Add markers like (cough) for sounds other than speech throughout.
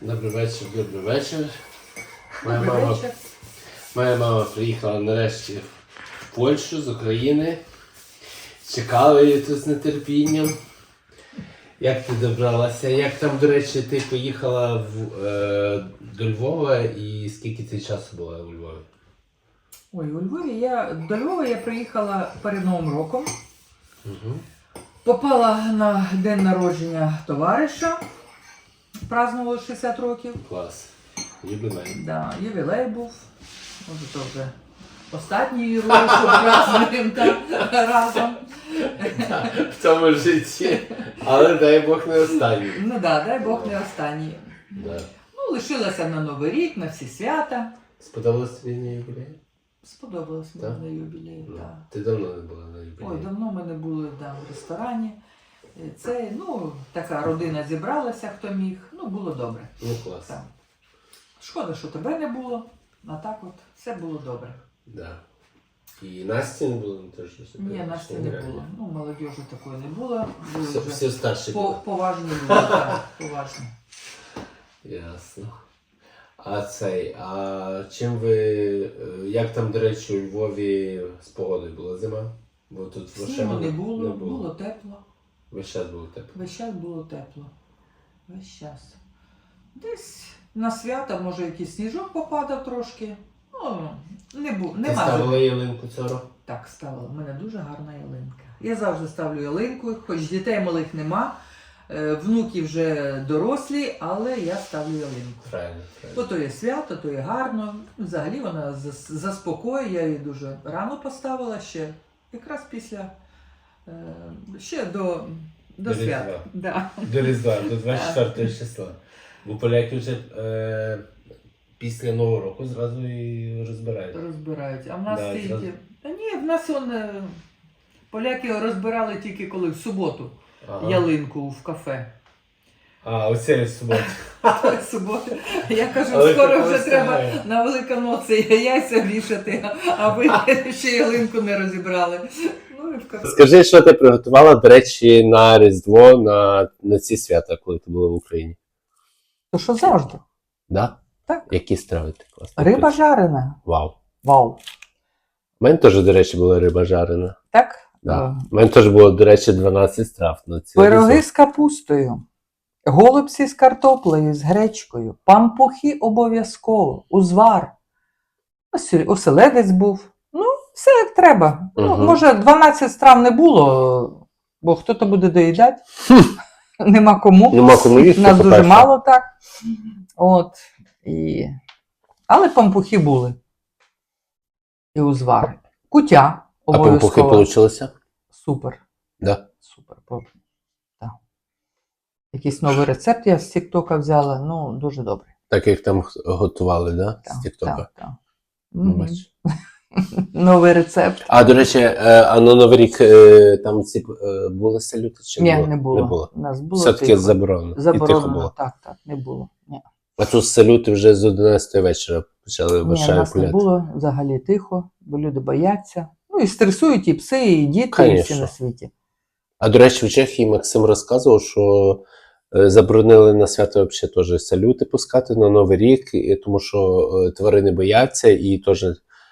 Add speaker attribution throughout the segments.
Speaker 1: Добрий вечір, добрий вечір. Моя мама, моя мама приїхала нарешті в Польщу з України. Чекали її тут з нетерпінням. Як ти добралася? Як там, до речі, ти поїхала в, е, до Львова і скільки ти часу була у Львові?
Speaker 2: Ой, у Львові я до Львова я приїхала перед Новим роком.
Speaker 1: Угу.
Speaker 2: Попала на день народження товариша. Празднували 60 років.
Speaker 1: Клас. Юбілей.
Speaker 2: Да, ювілей був. Може, то вже останній що празднуємо разом.
Speaker 1: В цьому житті. Але дай Бог не останній.
Speaker 2: Ну так, да, дай Бог не останній.
Speaker 1: Да.
Speaker 2: Ну, лишилася на Новий рік, на всі свята.
Speaker 1: Сподобалось тобі на юбілеї?
Speaker 2: Сподобалось мені на юбілеї.
Speaker 1: Ну,
Speaker 2: так.
Speaker 1: Ти давно не була на юбілеї.
Speaker 2: Ой, давно ми не були да, в ресторані. Це, ну, така родина зібралася, хто міг. Ну, було добре.
Speaker 1: Ну клас.
Speaker 2: Так. Шкода, що тебе не було. А так от все було добре.
Speaker 1: Да. І Насті не було теж.
Speaker 2: Ні, Насті не було. Ну, молодежі такої не було. Були
Speaker 1: Все,
Speaker 2: вже
Speaker 1: все старші
Speaker 2: по,
Speaker 1: були.
Speaker 2: поважні люди. Так, поважні.
Speaker 1: Ясно. А цей, а чим ви, е, як там, до речі, у Львові з погодою була зима? Бо тут
Speaker 2: Снігу не було, було тепло.
Speaker 1: Весь час було тепло.
Speaker 2: Весь час було тепло. Весь час. Десь на свята, може, якийсь сніжок попадав трошки. Ну, не бу,
Speaker 1: Ти
Speaker 2: нема.
Speaker 1: ставила ялинку цього року?
Speaker 2: Так, ставила. У мене дуже гарна ялинка. Я завжди ставлю ялинку, хоч дітей малих нема, е, внуки вже дорослі, але я ставлю ялинку.
Speaker 1: Правильно,
Speaker 2: Бо то є свято, то є гарно. Взагалі вона заспокоює, я її дуже рано поставила ще, якраз після ще до, до
Speaker 1: До
Speaker 2: свят.
Speaker 1: Різдва.
Speaker 2: Да.
Speaker 1: До Різдва, до (laughs) 24 числа. Бо поляки вже е, після Нового року зразу і розбирають.
Speaker 2: Розбирають. А в нас
Speaker 1: Да,
Speaker 2: тільки.
Speaker 1: зразу.
Speaker 2: Та ні, в нас он, е, поляки розбирали тільки коли в суботу
Speaker 1: Ага.
Speaker 2: ялинку в кафе.
Speaker 1: А, оце в суботу. (laughs)
Speaker 2: В суботу. Я кажу,
Speaker 1: Але
Speaker 2: скоро вже треба на Великоноці яйця вішати, а ви (laughs) ще ялинку не розібрали. Ну і в кафе.
Speaker 1: Скажи, що ти приготувала, до речі, на Різдво, на, на ці свята, коли ти була в Україні.
Speaker 2: То що завжди?
Speaker 1: Да?
Speaker 2: Так.
Speaker 1: Які страви ти класно?
Speaker 2: Риба жарена.
Speaker 1: Вау.
Speaker 2: Вау.
Speaker 1: У мене теж, до речі, була риба жарена.
Speaker 2: Так?
Speaker 1: Да.
Speaker 2: Е,
Speaker 1: У мене теж було, до речі, 12 страв на ці
Speaker 2: Пироги з капустою, голубці з картоплею, з гречкою, пампухи обов'язково, узвар. Оселедець був. Ну, все як треба. Ну, може, 12 страв не було, бо хто то буде доїдати. (laughs) Нема кому.
Speaker 1: Нема кому їсти,
Speaker 2: Нас дуже
Speaker 1: по-перше.
Speaker 2: мало так. От. І... Але пампухи були. І узвари. Кутя
Speaker 1: А пампухи
Speaker 2: обов'язково.
Speaker 1: вийшло?
Speaker 2: Супер.
Speaker 1: Да.
Speaker 2: Супер. Бо- Так. Якийсь новий рецепт я з Тіктока взяла. Ну, дуже добре.
Speaker 1: Так як там готували, да?
Speaker 2: Так,
Speaker 1: З Тіктока.
Speaker 2: так, так. Мгм.
Speaker 1: бач. (laughs)
Speaker 2: Новий рецепт.
Speaker 1: А до речі, е, а на Новий рік е, там ці е, були салюти чи
Speaker 2: Ні,
Speaker 1: було?
Speaker 2: не було.
Speaker 1: Не було.
Speaker 2: У нас було
Speaker 1: Все-таки
Speaker 2: тихо.
Speaker 1: заборонено. І тихо було.
Speaker 2: Так, так, не було. Ні,
Speaker 1: А тут салюти вже з 11 вечора почали
Speaker 2: Ні в нас не було взагалі тихо, бо люди бояться. Ну і стресують і пси, і діти, і всі на світі.
Speaker 1: А до речі, в Чехії Максим розказував, що заборонили на свято взагалі теж салюти пускати на Новий рік, тому що тварини бояться, і теж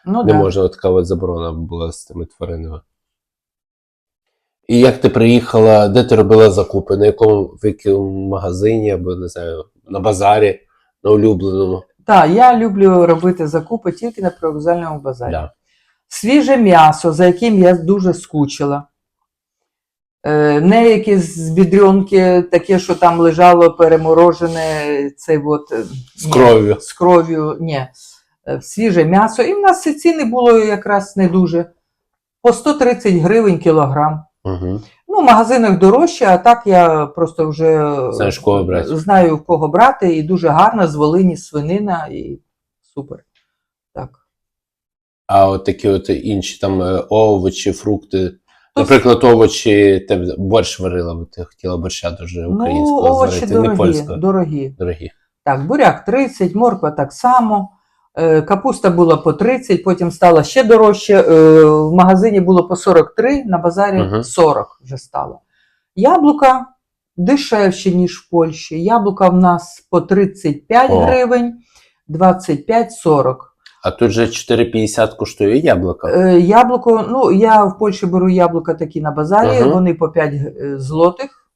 Speaker 2: Ну,
Speaker 1: не
Speaker 2: да.
Speaker 1: можна така от заборона була з тими тваринами. І як ти приїхала, де ти робила закупи? На якому в якому магазині або не знаю, на базарі, на улюбленому?
Speaker 2: Так, я люблю робити закупи тільки на привокзальному базарі.
Speaker 1: Да.
Speaker 2: Свіже м'ясо, за яким я дуже скучила. Е, Не якісь з бідрюнки, таке, що там лежало переморожене, цей от, е,
Speaker 1: З кров'ю.
Speaker 2: з кров'ю, ні. Е, Свіже м'ясо. І в нас ці ціни було якраз не дуже. По 130 гривень кілограм.
Speaker 1: Угу.
Speaker 2: Ну, в магазинах дорожче, а так я просто вже
Speaker 1: Знаєш, кого брати.
Speaker 2: знаю, в кого брати, і дуже гарна, з Волині, свинина, і супер. Так.
Speaker 1: А от такі от інші там е, овочі, фрукти. Наприклад, овочі, ти б борщ варила, бо ти хотіла борща дуже
Speaker 2: Ну, овочі
Speaker 1: зварити,
Speaker 2: дорогі,
Speaker 1: не польського.
Speaker 2: дорогі.
Speaker 1: Дорогі.
Speaker 2: Так, буряк 30, морква так само. Е, Капуста була по 30, потім стала ще дорожче. Е, В магазині було по 43, на базарі
Speaker 1: Мгм.
Speaker 2: 40 вже стало. Яблука дешевші, ніж в Польщі. Яблука в нас по 35
Speaker 1: О.
Speaker 2: гривень, 25-40.
Speaker 1: А тут же 4,50 коштує яблука.
Speaker 2: Е, Яблуко, ну я в Польщі беру яблука такі на базарі,
Speaker 1: Ага.
Speaker 2: вони по 5 злотих,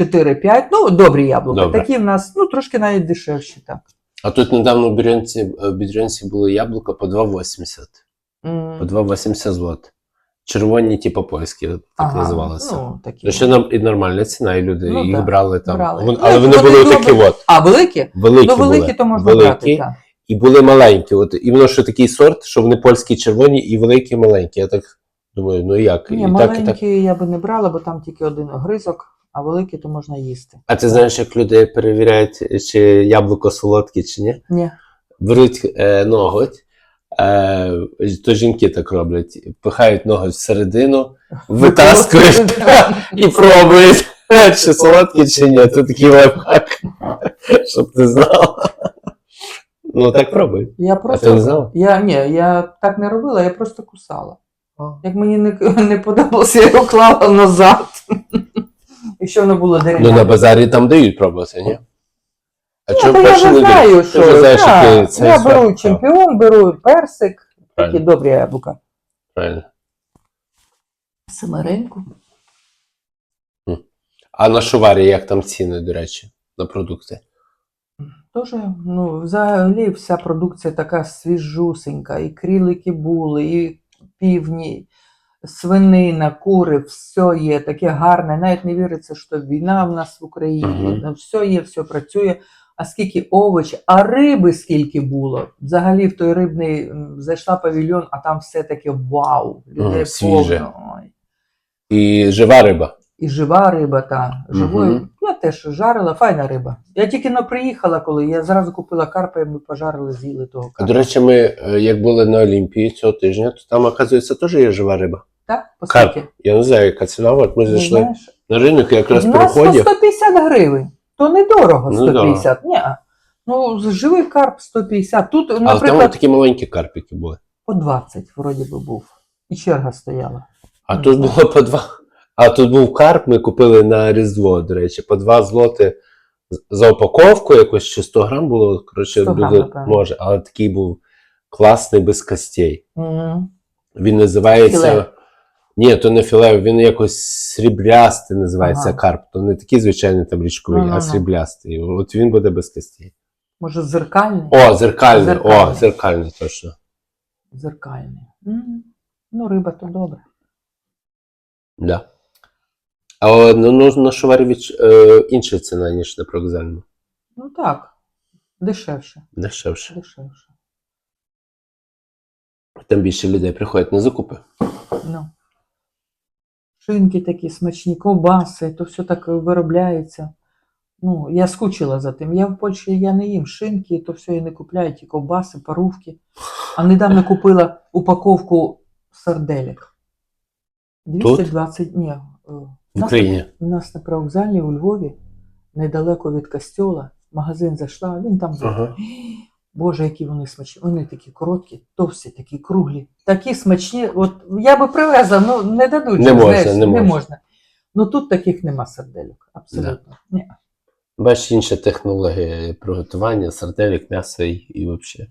Speaker 2: 4-5, ну добрі яблука.
Speaker 1: Добре.
Speaker 2: Такі в нас, ну трошки навіть дешевші, так.
Speaker 1: А тут недавно в Бірянці, в Бірянці були яблука по 2,80.
Speaker 2: М,
Speaker 1: По 2,80 злот. Червоні, типу польські, так
Speaker 2: ага,
Speaker 1: називалися.
Speaker 2: Ну, такі.
Speaker 1: Ну, ще нам і нормальна ціна, і люди
Speaker 2: Ну,
Speaker 1: їх
Speaker 2: так,
Speaker 1: брали там.
Speaker 2: брали.
Speaker 1: Вон-
Speaker 2: Ну,
Speaker 1: але вони
Speaker 2: вони
Speaker 1: були такі от.
Speaker 2: А, великі?
Speaker 1: Великі
Speaker 2: Ну, великі
Speaker 1: були.
Speaker 2: то можна
Speaker 1: великі,
Speaker 2: брати, так.
Speaker 1: І були маленькі. От іменно що такий сорт, що вони польські червоні і великі, і маленькі. Я так думаю, ну як?
Speaker 2: Ні,
Speaker 1: і так,
Speaker 2: маленькі
Speaker 1: і так.
Speaker 2: я би не брала, бо там тільки один огризок, а великі то можна їсти.
Speaker 1: А ти знаєш, як люди перевіряють, чи яблуко солодке, чи ні?
Speaker 2: Ні.
Speaker 1: Беруть е, ноготь, е, то жінки так роблять, пихають ноготь всередину, (laughs) витаскують і пробують, (laughs) чи солодке, чи ні. Це такий лайфхак, (laughs) щоб ти знав. Ну так пробуй.
Speaker 2: Я
Speaker 1: А ти не
Speaker 2: просто.
Speaker 1: знав?
Speaker 2: Я, ні, я так не робила, я просто кусала. Як мені не, не подобалося, я його клала назад. Якщо воно було
Speaker 1: Ну на базарі там дають пробувати, ні? А
Speaker 2: Ні,
Speaker 1: чому
Speaker 2: та я вже
Speaker 1: не
Speaker 2: знаю,
Speaker 1: дають?
Speaker 2: що
Speaker 1: Ти вже знаєш,
Speaker 2: та,
Speaker 1: який це
Speaker 2: я беру
Speaker 1: А,
Speaker 2: чемпіон, беру персик, такі
Speaker 1: Правильно,
Speaker 2: добрі яблука.
Speaker 1: правильно.
Speaker 2: Семереньку.
Speaker 1: А на шуварі як там ціни, до речі, на продукти?
Speaker 2: Тоже, ну, взагалі вся продукція така свіжусенька, і крілики були, і півні, свинина, кури, все є таке гарне. Навіть не віриться, що війна в нас в Україні.
Speaker 1: Мгм.
Speaker 2: Ну, Все є, все працює. А скільки овочів, а риби скільки було. Взагалі в той рибний зайшла павільйон, а там все таке вау. Людей
Speaker 1: свіже.
Speaker 2: повно. Ой.
Speaker 1: І жива риба.
Speaker 2: І жива риба, та живою.
Speaker 1: Мгм.
Speaker 2: Я теж жарила, файна риба. Я тільки но приїхала, коли я зразу купила карпа, і ми пожарили, з'їли того карпа.
Speaker 1: до речі, ми е, як були на Олімпії цього тижня, то там, оказується, теж є жива риба.
Speaker 2: Так, по
Speaker 1: Карп.
Speaker 2: скільки?
Speaker 1: Я не знаю, яка ціна. От ми зайшли
Speaker 2: знаєш?
Speaker 1: на ринок, якраз
Speaker 2: У нас по
Speaker 1: вході.
Speaker 2: 150 гривень. То недорого
Speaker 1: Ну,
Speaker 2: 150. Ні. Ну, живий карп 150. Тут,
Speaker 1: Але там
Speaker 2: наприклад,
Speaker 1: такі маленькі карпики були.
Speaker 2: по 20 вроді би був. І черга стояла.
Speaker 1: А
Speaker 2: Не
Speaker 1: тут
Speaker 2: знаю.
Speaker 1: було по два. А тут був карп, ми купили на Різдво, до речі, по два злоти з- за упаковку, якось чи 100 грам було. Коротше,
Speaker 2: 100 грам,
Speaker 1: буде-
Speaker 2: напевно.
Speaker 1: може, але такий був класний без костей.
Speaker 2: Мгм.
Speaker 1: Він називається.
Speaker 2: Філе.
Speaker 1: Ні, то не філе, він якось сріблястий називається
Speaker 2: Ага.
Speaker 1: карп. То не такий звичайний там річковий,
Speaker 2: Ну-ну-ну.
Speaker 1: а сріблястий. От він буде без костей.
Speaker 2: Може, зеркальний?
Speaker 1: О, зеркальний,
Speaker 2: Зеркальний.
Speaker 1: о, зеркальний, точно.
Speaker 2: Зеркальний. М. Ну, риба то добре.
Speaker 1: Да. А ну, ну, на шуварі е, інша ціна, ніж на привокзальному.
Speaker 2: Ну так, дешевше.
Speaker 1: Дешевше.
Speaker 2: Дешевше.
Speaker 1: Там більше людей приходять на закупи.
Speaker 2: Ну. Шинки такі смачні, ковбаси, то все так виробляється. Ну, я скучила за тим. Я в Польщі я не їм шинки, то все я не купляю, ті ковбаси, парувки. А недавно купила упаковку сарделек. 220, ні. е,
Speaker 1: В Україні.
Speaker 2: У нас на привокзалі у Львові, недалеко від костьола, магазин зайшла, він там.
Speaker 1: Ага. (gasps)
Speaker 2: Боже, які вони смачні. Вони такі короткі, товсті, такі круглі, такі смачні. От я би привезла, ну не дадуть.
Speaker 1: Не можна,
Speaker 2: знаєш,
Speaker 1: не можна.
Speaker 2: можна. Ну тут таких нема сардельок, абсолютно. Ні.
Speaker 1: Бачиш інша технологія приготування, сарделік, м'яса і, і взагалі.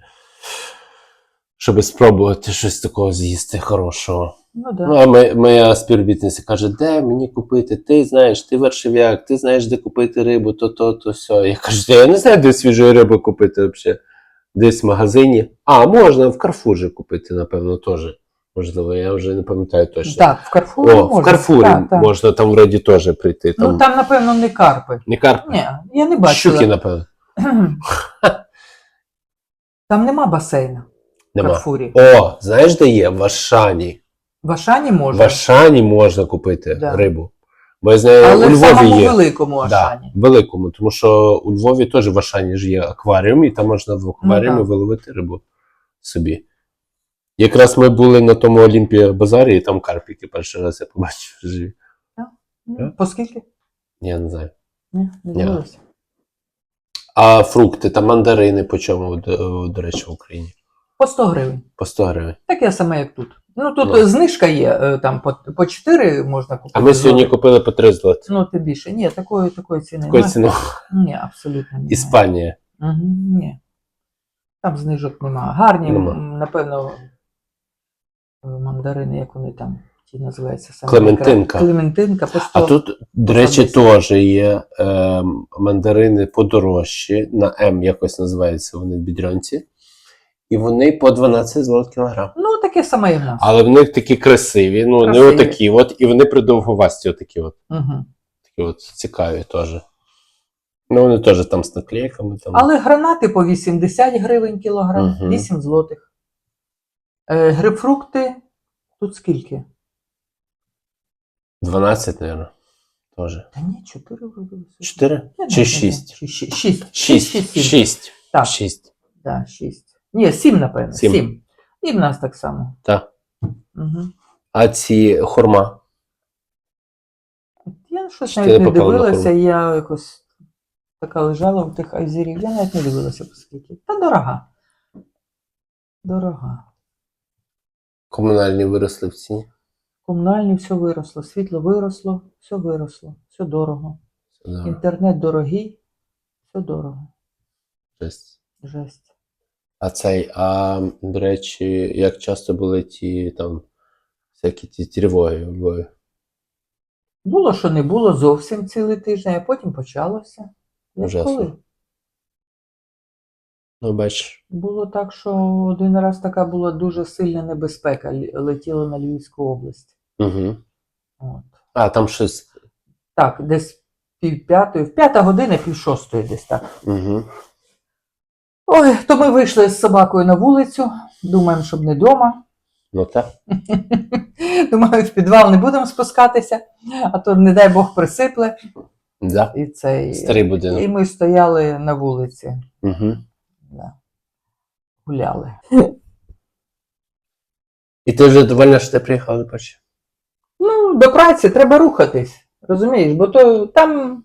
Speaker 1: Щоб спробувати щось такого з'їсти хорошого.
Speaker 2: Ну да.
Speaker 1: Ну, а ми, моя співробітниця каже, де мені купити? Ти знаєш, ти вершов'як, ти знаєш, де купити рибу, то, то, то, сьо. Я кажу, я не знаю, де свіжої риби купити взагалі. Десь в магазині. А, можна в Карфурі купити, напевно, теж. Можливо, я вже не пам'ятаю точно.
Speaker 2: Так, в Карфурі
Speaker 1: О,
Speaker 2: можна.
Speaker 1: в Карфурі
Speaker 2: Так, так.
Speaker 1: можна там вроді теж прийти. Там,
Speaker 2: Ну там, напевно, не карпи.
Speaker 1: Не карп,
Speaker 2: Ні, я не бачила.
Speaker 1: щуки, напевно. (clears throat)
Speaker 2: Там нема басейна в
Speaker 1: Нема.
Speaker 2: Карфурі.
Speaker 1: О, знаєш, де є? В Ашані.
Speaker 2: В Ашані
Speaker 1: В
Speaker 2: можна,
Speaker 1: Ашані можна купити
Speaker 2: Да.
Speaker 1: рибу. Бо я знаю,
Speaker 2: але
Speaker 1: у
Speaker 2: в
Speaker 1: Львові
Speaker 2: самому
Speaker 1: є.
Speaker 2: великому
Speaker 1: Да,
Speaker 2: Ашані.
Speaker 1: великому, тому що у Львові теж в Ашані ж є акваріум, і там можна в акваріумі
Speaker 2: Ну, так.
Speaker 1: виловити рибу собі. Якраз ми були на тому Олімпія базарі, і там карпіки перший раз я побачив живі.
Speaker 2: Ну,
Speaker 1: Так.
Speaker 2: По скільки?
Speaker 1: Я не знаю.
Speaker 2: Ні, не
Speaker 1: Ні.
Speaker 2: дивилася.
Speaker 1: А фрукти та мандарини по чому, до, до речі, в Україні?
Speaker 2: По 100 гривень.
Speaker 1: По 100 гривень.
Speaker 2: Так я сама, як тут. Ну тут
Speaker 1: Ну.
Speaker 2: знижка є, е, там по, по 4 можна купити.
Speaker 1: А ми сьогодні
Speaker 2: злотих.
Speaker 1: купили по 3 злоти.
Speaker 2: Ну, ти більше. Ні, такої, такої ціни немає.
Speaker 1: ціною.
Speaker 2: Ні, абсолютно немає.
Speaker 1: Іспанія.
Speaker 2: Угу, ні. Там знижок немає. Гарні,
Speaker 1: Нема.
Speaker 2: напевно, е, мандарини, як вони там ті називаються саме.
Speaker 1: Клементинка.
Speaker 2: Клементинка по 100.
Speaker 1: А тут, до речі, теж є е, мандарини подорожчі, на М якось називаються вони в бідрянці. І вони по 12 злот кілограм.
Speaker 2: Ну, таке саме і в нас.
Speaker 1: Але в них такі красиві, ну не
Speaker 2: Красиві.
Speaker 1: отакі, от, і вони придовговасті, отакі от,
Speaker 2: Угу.
Speaker 1: такі от цікаві теж. Ну, вони теж там з наклейками. Там.
Speaker 2: Але гранати по 80 гривень кілограм,
Speaker 1: Мгм.
Speaker 2: 8 злотих. Е, грейпфрукти тут скільки?
Speaker 1: 12, мабуть. Теж.
Speaker 2: Та ні, 4 вроде.
Speaker 1: 4? Чи
Speaker 2: не
Speaker 1: 6?
Speaker 2: знаю. Чи- ші- Шість.
Speaker 1: 6.
Speaker 2: сім.
Speaker 1: 6.
Speaker 2: Так.
Speaker 1: 6.
Speaker 2: Да, 6. Ні, 7, напевно.
Speaker 1: Сім.
Speaker 2: 7. І в нас так само.
Speaker 1: Так.
Speaker 2: Угу.
Speaker 1: А ці хурма?
Speaker 2: Я щось
Speaker 1: Чи ти
Speaker 2: навіть
Speaker 1: не
Speaker 2: не
Speaker 1: на
Speaker 2: дивилася, я якось така лежала в тих айзерів. Я навіть не дивилася, по скільки. Та дорога. Дорога.
Speaker 1: Комунальні виросли в ціні.
Speaker 2: Комунальні все виросло, світло виросло, все виросло, все дорого.
Speaker 1: Да,
Speaker 2: Інтернет дорогий, все дорого.
Speaker 1: жесть.
Speaker 2: Жесть.
Speaker 1: А цей, а до речі, як часто були ті там всякі ті тривоги Львові?
Speaker 2: Було, що не було зовсім цілий тиждень, а потім почалося. Як
Speaker 1: Ужасно.
Speaker 2: коли?
Speaker 1: Ну, бачиш,
Speaker 2: Було так, що один раз така була дуже сильна небезпека, летіла на Львівську область.
Speaker 1: угу.
Speaker 2: От.
Speaker 1: А, там щось.
Speaker 2: Так, десь пів п'ятої, в п'ята година, пів шостої десь так.
Speaker 1: Угу.
Speaker 2: Ой, то ми вийшли з собакою на вулицю, думаємо, щоб не вдома.
Speaker 1: Ну так. (laughs)
Speaker 2: Думаю, в підвал не будемо спускатися, а то, не дай Бог, присипле.
Speaker 1: Да.
Speaker 2: І, цей...
Speaker 1: Старий
Speaker 2: і ми стояли на вулиці,
Speaker 1: Угу.
Speaker 2: да. гуляли.
Speaker 1: І ти вже довольна, що ти приїхала до Польщі?
Speaker 2: Ну, до праці треба рухатись, розумієш, бо то там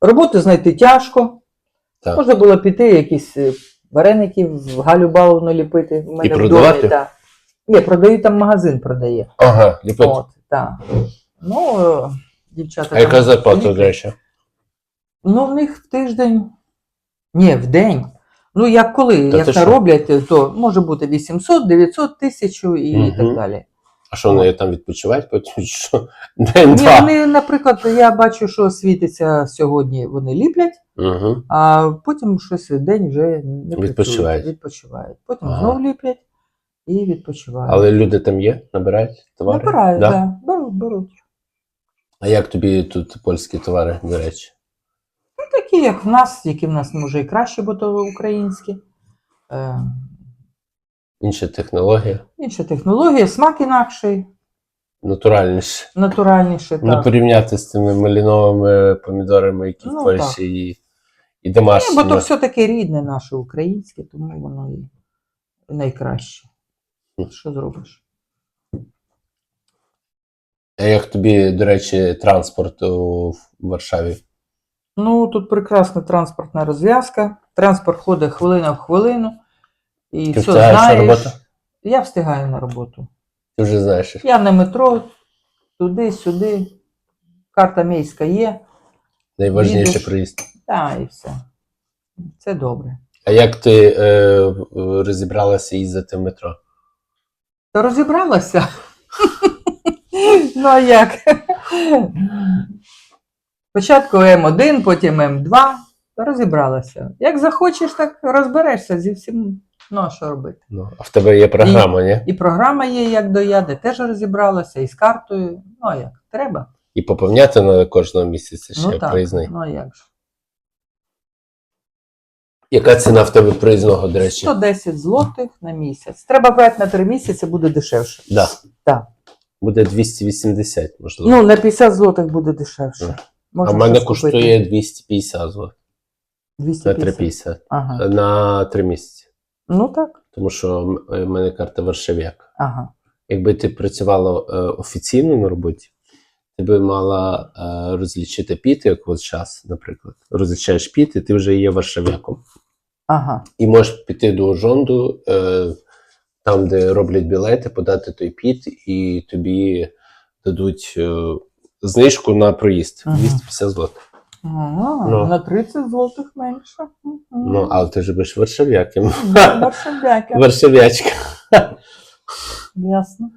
Speaker 2: роботу знайти тяжко.
Speaker 1: Так.
Speaker 2: Можна було піти якісь е, вареники в Галю Баловну ліпити. В мене в
Speaker 1: продавати?
Speaker 2: домі, так. Ні, продаю там магазин продає.
Speaker 1: Ага, ліпить.
Speaker 2: От, так. Ну, е, дівчата.
Speaker 1: А яка
Speaker 2: там
Speaker 1: зарплата, до речі?
Speaker 2: Ну, в них в тиждень. Ні, в день. Ну, як коли,
Speaker 1: Та
Speaker 2: як
Speaker 1: ти що?
Speaker 2: нароблять, то може бути 800, 900, тисячу і
Speaker 1: Мгм.
Speaker 2: так далі.
Speaker 1: А що вони там відпочивають, потім що?
Speaker 2: Ні,
Speaker 1: День-два.
Speaker 2: вони, наприклад, я бачу, що світиться сьогодні, вони ліплять,
Speaker 1: Угу.
Speaker 2: а потім щось день вже не
Speaker 1: Відпочивають.
Speaker 2: відпочивають. Потім
Speaker 1: Ага.
Speaker 2: знов ліплять і відпочивають.
Speaker 1: Але люди там є, набирають товари?
Speaker 2: Набирають, так. Да? Беруть, беруть.
Speaker 1: А як тобі тут польські товари, до речі?
Speaker 2: Ну, такі, як в нас, які в нас може і краще, бо то українські. Е,
Speaker 1: Інша технологія,
Speaker 2: інша технологія, смак інакший,
Speaker 1: натуральніше.
Speaker 2: натуральніше.
Speaker 1: Не
Speaker 2: Так.
Speaker 1: порівняти з тими маліновими помідорами, які
Speaker 2: Ну,
Speaker 1: в Польщі і, і домашні.
Speaker 2: Ні, бо то все-таки рідне наше українське, тому воно і найкраще. Що зробиш?
Speaker 1: А як тобі, до речі, транспорт у Варшаві?
Speaker 2: Ну, тут прекрасна транспортна розв'язка. Транспорт ходить хвилина в хвилину. І
Speaker 1: Ти
Speaker 2: все знаєш.
Speaker 1: роботу?
Speaker 2: Я встигаю на роботу.
Speaker 1: Ти вже знаєш.
Speaker 2: Я на метро, туди, сюди. Карта міська є.
Speaker 1: Найважніше приїзд.
Speaker 2: Та і все. Це добре.
Speaker 1: А як ти е, розібралася їздити в метро?
Speaker 2: Та розібралася. ну а як? Спочатку М1, потім М2. Та розібралася. Як захочеш, так розберешся зі всім. Ну, а що робити?
Speaker 1: Ну, а в тебе є програма, ні?
Speaker 2: І програма є, як до я, де теж розібралася, і з картою. Ну, а як? Треба.
Speaker 1: І поповняти на кожного місяця ще
Speaker 2: ну так.
Speaker 1: проїзний.
Speaker 2: Ну а як ж?
Speaker 1: Яка ціна в тебе проїзного, до речі?
Speaker 2: 110 злотих на місяць. Треба брати на 3 місяці, буде дешевше.
Speaker 1: Да.
Speaker 2: Так.
Speaker 1: Буде 280, можливо.
Speaker 2: Ну, на 50 злотих буде дешевше.
Speaker 1: Так. а в мене
Speaker 2: щось
Speaker 1: коштує 250 злотих. На
Speaker 2: 250.
Speaker 1: 350.
Speaker 2: Ага.
Speaker 1: На 3 місяці.
Speaker 2: Ну так.
Speaker 1: Тому що е, в мене карта Варшавяк.
Speaker 2: Ага.
Speaker 1: Якби ти працювала е, офіційно на роботі, ти би мала е, розлічити піти, як от час, наприклад. Розлічаєш піти, ти вже є варшавяком.
Speaker 2: Ага.
Speaker 1: І можеш піти до Ужонду, е, там, де роблять білети, подати той піт, і тобі дадуть е, знижку на проїзд
Speaker 2: Ага.
Speaker 1: 250 злотих.
Speaker 2: Ага,
Speaker 1: Ну.
Speaker 2: На 30 злотих менше.
Speaker 1: Ну, але ти ж будеш варшавяком.
Speaker 2: Варшавяка. (laughs)
Speaker 1: Варшавячка.
Speaker 2: Ясно.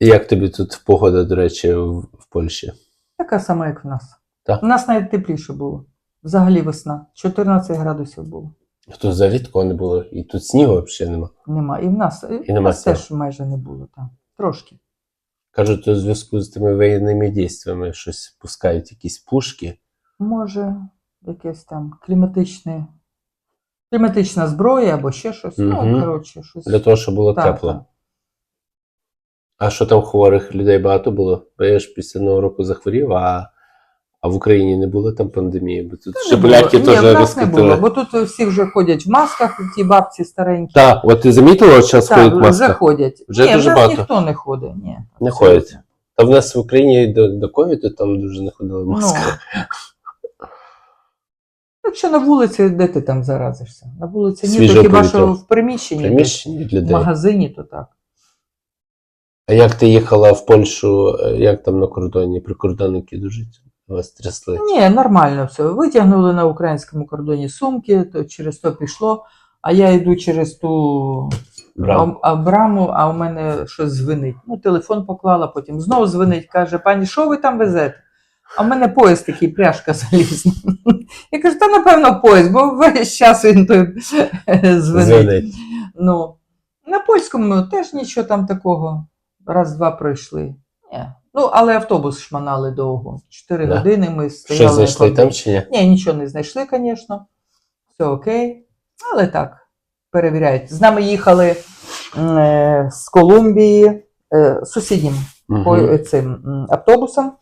Speaker 1: Як тобі тут погода, до речі, в, в Польщі?
Speaker 2: Така сама, як в нас.
Speaker 1: Так.
Speaker 2: У нас навіть тепліше було. Взагалі весна. 14 градусів було.
Speaker 1: Тут взагалі такого не було, і тут снігу взагалі нема.
Speaker 2: Нема. І в нас, і в
Speaker 1: нема
Speaker 2: нас теж майже не було там. Трошки.
Speaker 1: Кажуть, у зв'язку з тими воєнними дійствами щось пускають якісь пушки.
Speaker 2: Може, якесь там кліматичне. Кліматична зброя або ще щось.
Speaker 1: Мгм.
Speaker 2: Ну, коротше, щось.
Speaker 1: Для того, щоб було
Speaker 2: Так,
Speaker 1: тепло.
Speaker 2: так.
Speaker 1: А що там хворих людей багато було? Бо я ж після Нового року захворів, а, а в Україні не було там пандемії, бо тут ще поляки теж
Speaker 2: в нас не було, бо тут всі вже ходять в масках, ті бабці старенькі.
Speaker 1: Так, от ти замітила, от зараз ходять
Speaker 2: Так,
Speaker 1: в
Speaker 2: вже ходять.
Speaker 1: Вже
Speaker 2: Ні,
Speaker 1: дуже
Speaker 2: в нас
Speaker 1: багато.
Speaker 2: ніхто не ходить. Ні,
Speaker 1: Не ходять. Та в нас в Україні до, до ковіду там дуже не ходили в
Speaker 2: Ну,
Speaker 1: масках.
Speaker 2: якщо на вулиці, де ти там заразишся? На вулиці ні,
Speaker 1: Свіже
Speaker 2: то хіба
Speaker 1: повітря.
Speaker 2: що в приміщенні, десь,
Speaker 1: Приміщення
Speaker 2: в
Speaker 1: людей.
Speaker 2: магазині, то так.
Speaker 1: А як ти їхала в Польщу, е, як там на кордоні? Прикордонники дуже вас трясли?
Speaker 2: Ні, нормально все. Витягнули на українському кордоні сумки, то через то пішло. А я йду через ту
Speaker 1: Брам.
Speaker 2: а, а браму, а у мене щось звенить. Ну, телефон поклала, потім знову звенить, каже, пані, що ви там везете? А в мене поїзд такий, пряжка залізна. (laughs) Я кажу, та напевно поїзд, бо весь час він той. (laughs) Звенить. Ну, на польському теж нічого там такого. Раз-два пройшли. Ні. Ну, але автобус шманали довго. Чотири
Speaker 1: Да.
Speaker 2: години ми стояли.
Speaker 1: Що знайшли там чи ні?
Speaker 2: Ні, нічого не знайшли, звісно. Все окей. Але так, перевіряють. З нами їхали е, з Колумбії е, сусіднім е, цим автобусом.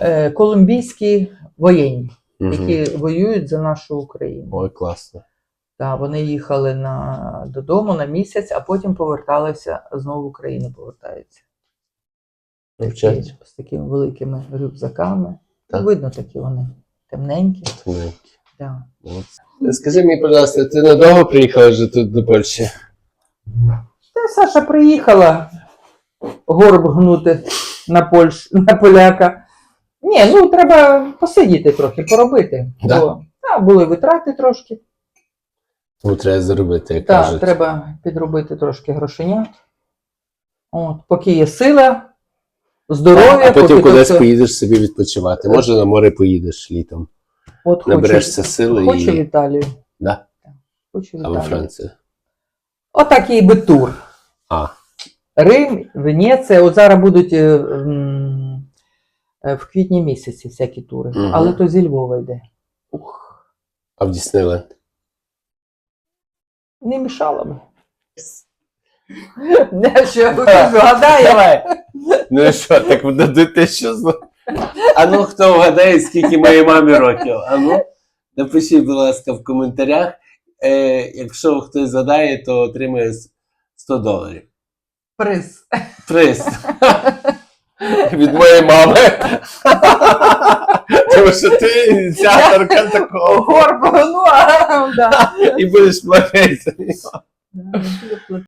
Speaker 2: Е, колумбійські воєнні,
Speaker 1: Мгм.
Speaker 2: які воюють за нашу Україну.
Speaker 1: Ой, класно.
Speaker 2: Так, вони їхали на, додому на місяць, а потім поверталися знову в Україну повертаються. Такі, з такими великими рюкзаками.
Speaker 1: Так.
Speaker 2: Видно такі вони темненькі.
Speaker 1: Тоненькі.
Speaker 2: Да.
Speaker 1: Скажи мені, будь ласка, ти надовго приїхала вже тут до Польщі?
Speaker 2: Та Саша приїхала горб гнути на, Польщ... на поляка. Ні, ну треба посидіти трохи, поробити.
Speaker 1: Да?
Speaker 2: Бо, та, були витрати трошки.
Speaker 1: Тому треба заробити, як
Speaker 2: Так,
Speaker 1: кажуть.
Speaker 2: треба підробити трошки грошенят. От, поки є сила, здоров'я,
Speaker 1: а потім кудись
Speaker 2: все-
Speaker 1: поїдеш собі відпочивати. Може на море поїдеш літом.
Speaker 2: От
Speaker 1: Наберешся
Speaker 2: хочу,
Speaker 1: сили
Speaker 2: хочу в. Італію.
Speaker 1: Да?
Speaker 2: Хочу в Італію.
Speaker 1: Францію.
Speaker 2: Отакий би тур.
Speaker 1: А,
Speaker 2: Рим, Венеція. От зараз будуть е, м, е, в квітні місяці всякі тури.
Speaker 1: Мгм.
Speaker 2: Але то зі Львова йде. Ух,
Speaker 1: а в Діснейленд.
Speaker 2: не мішало би. Не, що я гадаю.
Speaker 1: Ну і що, так дадуть те, що. А ну хто вгадає, скільки моїй мамі років? А ну, напишіть, будь ласка, в коментарях. Е, якщо хтось згадає, то отримає 100 доларів.
Speaker 2: Приз.
Speaker 1: Приз. Від моєї мами. Тому що ти ініціаторка такого.
Speaker 2: Горбо, ну, а, да.
Speaker 1: І будеш платити.